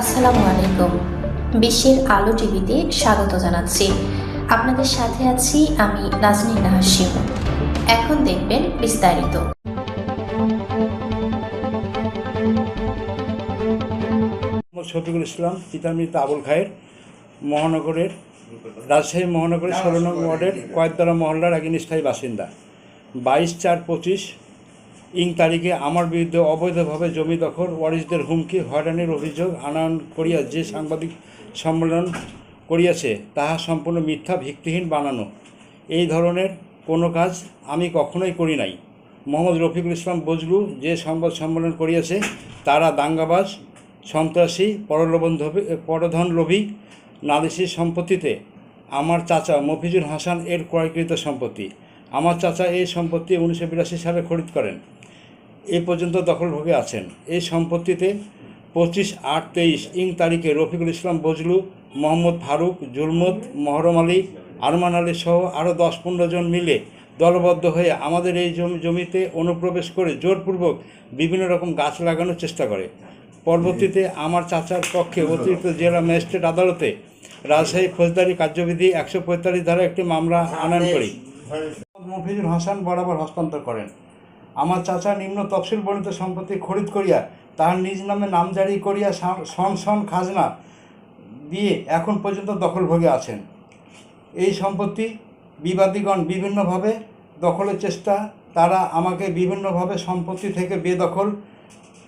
আসসালামু আলাইকুম। বিশ্বের আলো টিভিতে স্বাগত জানাচ্ছি। আপনাদের সাথে আছি আমি নাজনীন হাসিম। এখন দেখবেন বিস্তারিত। শফিকুল ইসলাম পিতার আবুল খায়ের মহানগরের রাজশাহী মহানগরের ষোলো নং ওয়ার্ডের কয়েকতলা মহল্লার একজন স্থায়ী বাসিন্দা। বাইশ চার পঁচিশ ইং তারিখে আমার বিরুদ্ধে অবৈধভাবে জমি দখল, ওয়ারিসদের হুমকি, হয়রানির অভিযোগ আনয়ন করিয়া যে সাংবাদিক সম্মেলন করিয়াছে, তাহা সম্পূর্ণ মিথ্যা, ভিত্তিহীন বানানো। এই ধরনের কোনো কাজ আমি কখনোই করি নাই। মোহাম্মদ রফিকুল ইসলাম বজলু যে সংবাদ সম্মেলন করিয়াছে, তারা দাঙ্গাবাজ, সন্ত্রাসী পরলোভনধবী পরধন লোভী নালিশি সম্পত্তিতে। আমার চাচা মফিজুল হাসান এর ক্রয়কৃত সম্পত্তি। আমার চাচা এই সম্পত্তি উনিশশো বিরাশি সালে খরিদ করেন। এ পর্যন্ত দখলভোগে আছেন। এই সম্পত্তিতে পঁচিশ আট তেইশ ইং তারিখে রফিকুল ইসলাম বজলু, মোহাম্মদ ফারুক, জুলমত, মহরম আলী, আরমান আলী সহ আরও দশ পনেরো জন মিলে দলবদ্ধ হয়ে আমাদের এই জমি, জমিতে অনুপ্রবেশ করে জোরপূর্বক বিভিন্ন রকম গাছ লাগানোর চেষ্টা করে। পরবর্তীতে আমার চাচার পক্ষে অতিরিক্ত জেলা ম্যাজিস্ট্রেট আদালতে রাজশাহী ফৌজদারি কার্যবিধি একশো পঁয়তাল্লিশ ধারা একটি মামলা আনয়ন করি। মফিজুল হাসান বরাবর হস্তান্তর করেন। আমার চাচা নিম্ন তফসিল বর্ণিত সম্পত্তি খরিদ করিয়া তাহার নিজ নামে নামজারি করিয়া সা- সন সন খাজনা দিয়ে এখন পর্যন্ত দখলভোগে আছেন। এই সম্পত্তি বিবাদীগণ বিভিন্নভাবে দখলের চেষ্টা, তারা আমাকে বিভিন্নভাবে সম্পত্তি থেকে বেদখল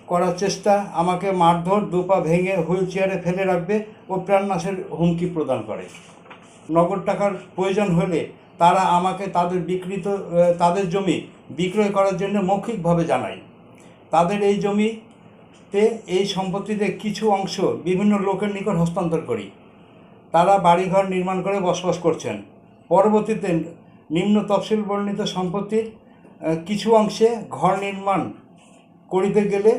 করার চেষ্টা, আমাকে মারধর, দুপা ভেঙে হুইল চেয়ারে ফেলে রাখবে ও প্রাণনাশের হুমকি প্রদান করে। নগদ টাকার প্রয়োজন হলে তারা আমাকে তাদের বিকৃত তাদের জমি বিক্রয় করার জন্য মৌখিকভাবে জানায়। তাদের এই জমিতে এই সম্পত্তিতে কিছু অংশ বিভিন্ন লোকের নিকট হস্তান্তর করি। তারা বাড়িঘর নির্মাণ করে বসবাস করছেন। পরবর্তীতে নিম্ন তফসিল বর্ণিত সম্পত্তির কিছু অংশে ঘর নির্মাণ করিতে গেলে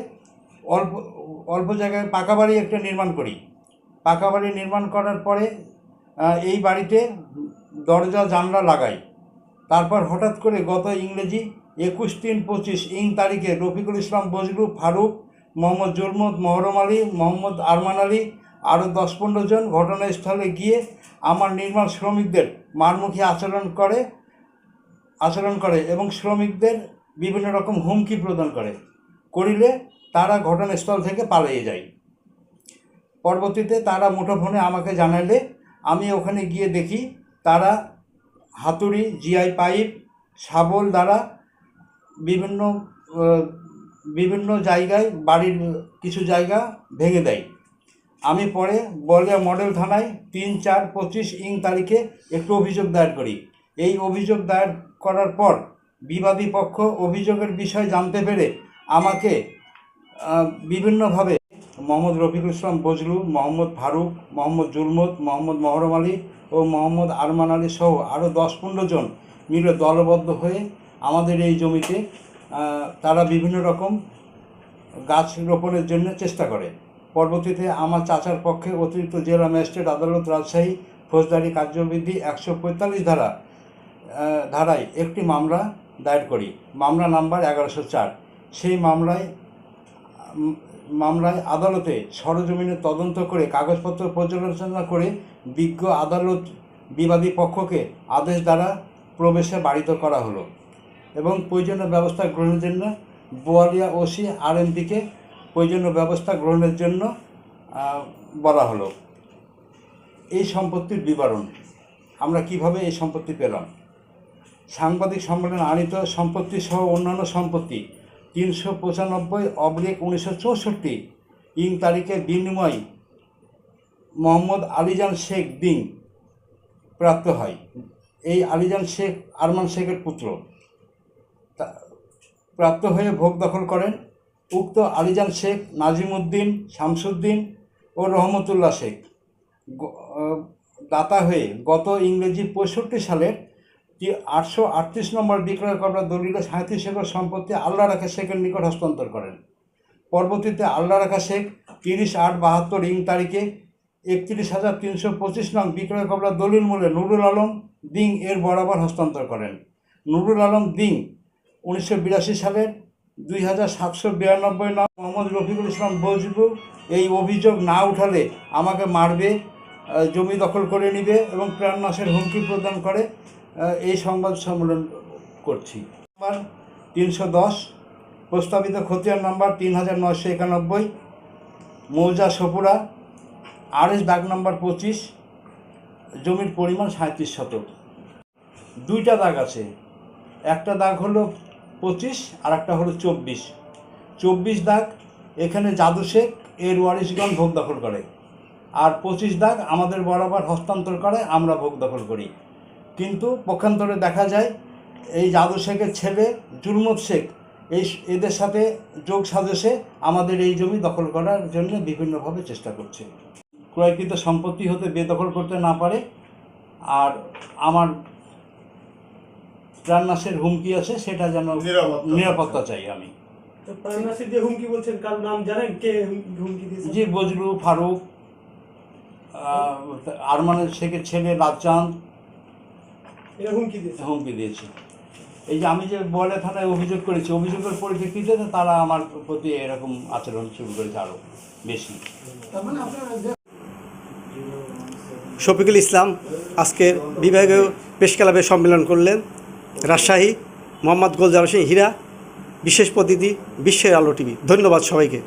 অল্প অল্প জায়গায় পাকা বাড়ি একটা নির্মাণ করি। পাকা বাড়ি নির্মাণ করার পরে এই বাড়িতে দরজা, জানলা লাগাই। তারপর হঠাৎ করে গত ইংরেজি একুশ তিন পঁচিশ ইং তারিখে রফিকুল ইসলাম, বজলু, ফারুক, মোহাম্মদ জুলমত, মহরম আলী, মোহাম্মদ আরমান আলী আরও দশ পনেরো জন ঘটনাস্থলে গিয়ে আমার নির্মাণ শ্রমিকদের মারমুখী আচরণ করে আচরণ করে এবং শ্রমিকদের বিভিন্ন রকম হুমকি প্রদান করে। করিলে তারা ঘটনাস্থল থেকে পালিয়ে যায়। পরবর্তীতে তারা মুঠোফোনে আমাকে জানালে, আমি ওখানে গিয়ে দেখি তারা হাতুড়ি, জিআই পাইপ, শাবল দ্বারা বিভিন্ন বিভিন্ন জায়গায় বাড়ির কিছু জায়গা ভেঙে দেয়। আমি পরে বলিয়া মডেল থানায় তিন চার পঁচিশ ইং তারিখে একটু অভিযোগ দায়ের করি। এই অভিযোগ দায়ের করার পর বিবাদী পক্ষ অভিযোগের বিষয় জানতে পেরে আমাকে বিভিন্নভাবে মোহাম্মদ রফিকুল ইসলাম বজলু, মোহাম্মদ ফারুক, মোহাম্মদ জুলমত, মোহাম্মদ মহরম আলী ও মোহাম্মদ আরমান আলী সহ আরও দশ পনেরো জন মিলে দলবদ্ধ হয়ে আমাদের এই জমিতে তারা বিভিন্ন রকম গাছ রোপণের জন্য চেষ্টা করে। পরবর্তীতে আমার চাচার পক্ষে অতিরিক্ত জেলা ম্যাজিস্ট্রেট আদালত রাজশাহী ফৌজদারি কার্যবিধি একশো পঁয়তাল্লিশ ধারা ধারায় একটি মামলা দায়ের করি। মামলা নাম্বার এগারোশো চার। সেই মামলায় মামলায় আদালতে সরজমিনে তদন্ত করে কাগজপত্র পর্যালোচনা করে বিজ্ঞ আদালত বিবাদী পক্ষকে আদেশ দ্বারা প্রবেশে বাড়িত করা হলো এবং প্রয়োজনীয় ব্যবস্থা গ্রহণের জন্য বোয়ালিয়া ওসি আর এমপিকে প্রয়োজনীয় ব্যবস্থা গ্রহণের জন্য বলা হলো। এই সম্পত্তির বিবরণ। আমরা কীভাবে এই সম্পত্তি পেলাম? সাংবাদিক সম্মেলনে আনিত সম্পত্তি সহ অন্যান্য সম্পত্তি তিনশো পঁচানব্বই অবলিক উনিশশো চৌষট্টি। ইং তারিখে বিনিময় মোহাম্মদ আলিজান শেখ দিন প্রাপ্ত হয়। এই আলিজান শেখ আরমান শেখের পুত্র। প্রাপ্ত হয়ে ভোগ দখল করেন। উক্ত আলিজান শেখ নাজিমুদ্দিন, শামসুদ্দিন ও রহমতুল্লাহ শেখ দাতা হয়ে গত ইংরেজি পঁয়ষট্টি সালের আটশো আটত্রিশ নম্বর বিক্রয় করা দলিল সাঁত্রিশ একর সম্পত্তি আল্লাহ রাখা শেখের নিকট হস্তান্তর করেন। পরবর্তীতে আল্লাহ রাখা শেখ তিরিশ আট বাহাত্তর ইং তারিখে একত্রিশ হাজার তিনশো পঁচিশ নং বিক্রয় কবলা দলিল মূল্যে নুরুল আলম দিং এর বরাবর হস্তান্তর করেন। নুরুল আলম দিং উনিশশো বিরাশি সালের দুই হাজার সাতশো বিরানব্বই নং মোহাম্মদ রফিকুল ইসলাম বজলু এই অভিযোগ না উঠালে আমাকে মারবে জমি দখল করে নিবে এবং প্রাণনাশের হুমকি প্রদান করে। এই সংবাদ সম্মেলন করছি। নাম্বার তিনশো দশ, প্রস্তাবিত খতিয়ান নাম্বার তিন হাজার নশো একানব্বই, মৌজা সপুরা আর এস দাগ নাম্বার পঁচিশ, জমির পরিমাণ সাঁত্রিশ শতক। দুইটা দাগ আছে। একটা দাগ হলো পঁচিশ, আর একটা হলো চব্বিশ। চব্বিশ দাগ এখানে জাদু শেখ, এর ওয়ারিশগণ ভোগ দখল করে। আর পঁচিশ দাগ আমাদের বরাবর হস্তান্তর করে, আমরা ভোগ দখল করি। কিন্তু পক্ষান্তরে দেখা যায় এই জাদু শেখের ছেলে জুলমত শেখ এই এদের সাথে যোগ সাজসে আমাদের এই জমি দখল করার জন্য বিভিন্নভাবে চেষ্টা করছে। ক্রয়কৃত সম্পত্তি হতে বেদখল করতে না পারে। আর আমার প্রাণনাশের হুমকি আছে সেটা যেন নিরাপত্তা। চাই। আমি। তো প্রাণনাশের যে হুমকি বলছেন কার নাম জানেন? কে হুমকি দিয়েছে জি বজরু ফারুক আরমানের শেখের ছেলে এটা হুমকি দিয়েছে। হুমকি দিয়েছে। এই যে আমি যে বলে থানায় অভিযোগ করেছি অভিযোগের পরিপ্রেক্ষিতে তারা আমার প্রতি এরকম আচরণ শুরু করেছে আরও বেশি। শফিকুল ইসলাম আজকের বিভাগীয় প্রেস ক্লাবে সম্মেলন করলেন। রাজশাহী মোহাম্মদ গোলজার হোসেন হীরা বিশেষ প্রতিনিধি বিশ্বের আলো টিভি। ধন্যবাদ সবাইকে।